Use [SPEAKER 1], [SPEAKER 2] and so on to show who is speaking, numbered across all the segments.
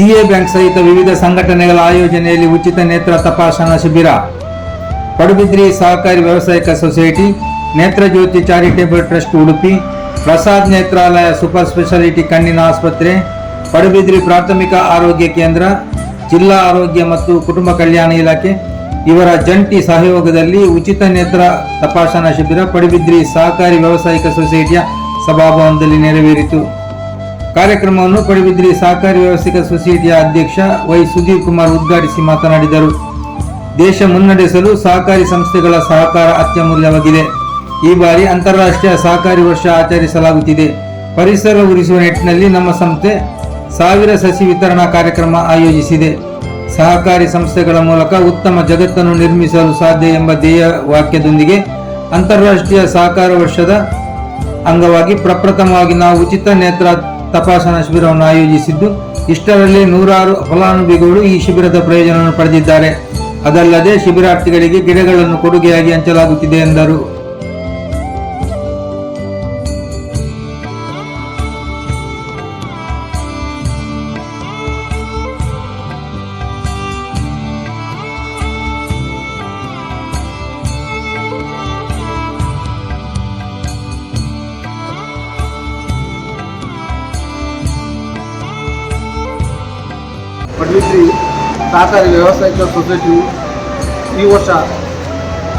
[SPEAKER 1] CA bank ಸಹಿತ ವಿವಿಧ ಸಂಘಟನೆಗಳ ಆಯೋಜನೆಯಲ್ಲಿ ಉಚಿತ ನೇತ್ರ ತಪಾಸಣಾ ಶಿಬಿರ. ಪಡುಬಿದ್ರಿ ಸಹಕಾರಿ ವ್ಯವಸಾಯಿಕ society Netrajyoti charitable trust Udupi, Prasad Netralaya super speciality ಕಣ್ಣಿನ ಆಸ್ಪತ್ರೆ, ಪಡುಬಿದ್ರಿ ಪ್ರಾಥಮಿಕ ಆರೋಗ್ಯ ಕೇಂದ್ರ, ಜಿಲ್ಲಾ ಆರೋಗ್ಯ ಮತ್ತು ಕುಟುಂಬ ಕಲ್ಯಾಣ ಇಲಾಖೆ ಇವರ ಜಂಟಿ ಸಹಯೋಗದಲ್ಲಿ ಉಚಿತ ನೇತ್ರ ತಪಾಸಣಾ ಶಿಬಿರ ಪಡುಬಿದ್ರಿ ಸಹಕಾರಿ ವ್ಯವಸಾಯಿಕ ಸೊಸೈಟಿಯ ಸಭಾಭವನದಲ್ಲಿ ನೆರವೇರಿತು. ಕಾರ್ಯಕ್ರಮವನ್ನು ಪಡುಬಿದ್ರಿ ಸಹಕಾರಿ ವ್ಯವಸ್ಥಿತ ಸೊಸೈಟಿಯ ಅಧ್ಯಕ್ಷ ವೈ ಸುಧೀರ್ ಕುಮಾರ್ ಉದ್ಘಾಟಿಸಿ ಮಾತನಾಡಿದರು. ದೇಶ ಮುನ್ನಡೆಸಲು ಸಹಕಾರಿ ಸಂಸ್ಥೆಗಳ ಸಹಕಾರ ಅತ್ಯಮೂಲ್ಯವಾಗಿದೆ. ಈ ಬಾರಿ ಅಂತಾರಾಷ್ಟ್ರೀಯ ಸಹಕಾರಿ ವರ್ಷ ಆಚರಿಸಲಾಗುತ್ತಿದೆ. ಪರಿಸರ ಉಳಿಸುವ ನಿಟ್ಟಿನಲ್ಲಿ ನಮ್ಮ ಸಂಸ್ಥೆ ಸಾವಿರ ಸಸಿ ವಿತರಣಾ ಕಾರ್ಯಕ್ರಮ ಆಯೋಜಿಸಿದೆ. ಸಹಕಾರಿ ಸಂಸ್ಥೆಗಳ ಮೂಲಕ ಉತ್ತಮ ಜಗತ್ತನ್ನು ನಿರ್ಮಿಸಲು ಸಾಧ್ಯ ಎಂಬ ಧ್ಯೇಯ ವಾಕ್ಯದೊಂದಿಗೆ ಅಂತಾರಾಷ್ಟ್ರೀಯ ಸಹಕಾರ ವರ್ಷದ ಅಂಗವಾಗಿ ಪ್ರಪ್ರಥಮವಾಗಿ ನಾವು ಉಚಿತ ನೇತ್ರ ತಪಾಸಣಾ ಶಿಬಿರವನ್ನು ಆಯೋಜಿಸಿದ್ದು, ಇಷ್ಟರಲ್ಲಿ ನೂರಾರು ಫಲಾನುಭವಿಗಳು ಈ ಶಿಬಿರದ ಪ್ರಯೋಜನವನ್ನು ಪಡೆದಿದ್ದಾರೆ. ಅದಲ್ಲದೆ, ಶಿಬಿರಾರ್ಥಿಗಳಿಗೆ ಗಿಡಗಳನ್ನು ಕೊಡುಗೆಯಾಗಿ ಹಂಚಲಾಗುತ್ತಿದೆ ಎಂದರು.
[SPEAKER 2] ಪಡ್ಲಿಶ್ರೀ ಸಹಕಾರಿ ವ್ಯವಸಾಯಿಕ ಸೊಸೈಟಿಯು ಈ ವರ್ಷ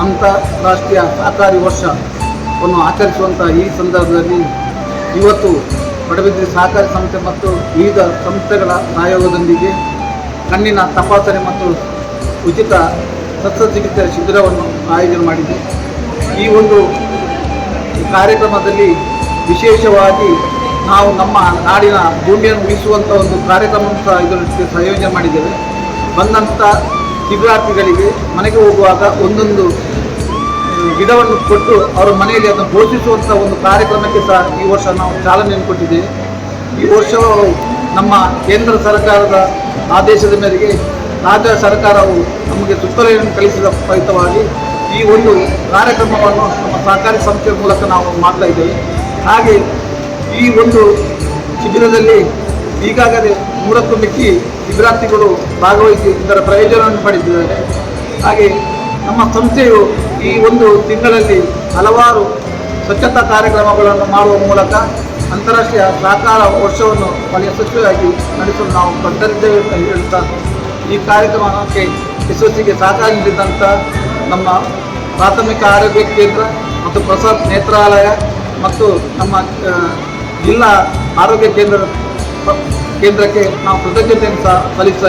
[SPEAKER 2] ಅಂತಾರಾಷ್ಟ್ರೀಯ ಸಹಕಾರಿ ವರ್ಷವನ್ನು ಆಚರಿಸುವಂಥ ಈ ಸಂದರ್ಭದಲ್ಲಿ ಇವತ್ತು ಪಡಬಿದ್ರಿ ಸಹಕಾರಿ ಸಂಸ್ಥೆ ಮತ್ತು ವಿವಿಧ ಸಂಸ್ಥೆಗಳ ಸಹಯೋಗದೊಂದಿಗೆ ಕಣ್ಣಿನ ತಪಾಸಣೆ ಮತ್ತು ಉಚಿತ ಶಸ್ತ್ರಚಿಕಿತ್ಸೆ ಶಿಬಿರವನ್ನು ಆಯೋಜನೆ ಮಾಡಿದೆ. ಈ ಒಂದು ಕಾರ್ಯಕ್ರಮದಲ್ಲಿ ವಿಶೇಷವಾಗಿ ನಾವು ನಮ್ಮ ನಾಡಿನ ಭೂಮಿಯನ್ನು ಉಳಿಸುವಂಥ ಒಂದು ಕಾರ್ಯಕ್ರಮ ಇದರೊಟ್ಟಿಗೆ ಸಂಯೋಜನೆ ಮಾಡಿದ್ದೇವೆ. ಬಂದಂಥ ಶಿಬಿರಾರ್ಥಿಗಳಿಗೆ ಮನೆಗೆ ಹೋಗುವಾಗ ಒಂದೊಂದು ಗಿಡವನ್ನು ಕೊಟ್ಟು ಅವರ ಮನೆಯಲ್ಲಿ ಅದನ್ನು ಪೋಷಿಸುವಂಥ ಒಂದು ಕಾರ್ಯಕ್ರಮಕ್ಕೆ ಸಹ ಈ ವರ್ಷ ನಾವು ಚಾಲನೆಯನ್ನು ಕೊಟ್ಟಿದ್ದೇವೆ. ಈ ವರ್ಷ ನಮ್ಮ ಕೇಂದ್ರ ಸರ್ಕಾರದ ಆದೇಶದ ಮೇರೆಗೆ ರಾಜ್ಯ ಸರ್ಕಾರವು ನಮಗೆ ಸುತ್ತಲೆಯನ್ನು ಕಳಿಸಿದ ಫಲಿತವಾಗಿ ಈ ಒಂದು ಕಾರ್ಯಕ್ರಮವನ್ನು ನಮ್ಮ ಸಹಕಾರಿ ಸಂಸ್ಥೆಯ ಮೂಲಕ ನಾವು ಮಾಡ್ತಾ ಇದ್ದೇವೆ. ಹಾಗೆ ಈ ಒಂದು ಶಿಬಿರದಲ್ಲಿ ಈಗಾಗಲೇ ನೂರಕ್ಕೂ ಮಿಕ್ಕಿ ಶಿಬಿರಾರ್ಥಿಗಳು ಭಾಗವಹಿಸಿ ಇದರ ಪ್ರಯೋಜನವನ್ನು ಪಡೆದಿದ್ದಾರೆ. ಹಾಗೆ ನಮ್ಮ ಸಂಸ್ಥೆಯು ಈ ಒಂದು ತಿಂಗಳಲ್ಲಿ ಹಲವಾರು ಸ್ವಚ್ಛತಾ ಕಾರ್ಯಕ್ರಮಗಳನ್ನು ಮಾಡುವ ಮೂಲಕ ಅಂತಾರಾಷ್ಟ್ರೀಯ ಸಹಕಾರ ವರ್ಷವನ್ನು ಬಹಳ ಯಶಸ್ವಿಯಾಗಿ ನಡೆಸಲು ನಾವು ಬದ್ಧರಿದ್ದೇವೆ ಅಂತ ಹೇಳ್ತಾ ಈ ಕಾರ್ಯಕ್ರಮಕ್ಕೆ ಯಶಸ್ಸಿಗೆ ಸಹಕಾರ ನೀಡಿದಂಥ ನಮ್ಮ ಪ್ರಾಥಮಿಕ ಆರೋಗ್ಯ ಕೇಂದ್ರ ಮತ್ತು ಪ್ರಸಾದ್ ನೇತ್ರಾಲಯ ಮತ್ತು ನಮ್ಮ ಜಿಲ್ಲಾ ಆರೋಗ್ಯ ಕೇಂದ್ರ ಕೇಂದ್ರಕ್ಕೆ ನಾವು ಕೃತಜ್ಞತೆಯನ್ನು ಸಹ ಸಲ್ಲಿಸ್ತಾ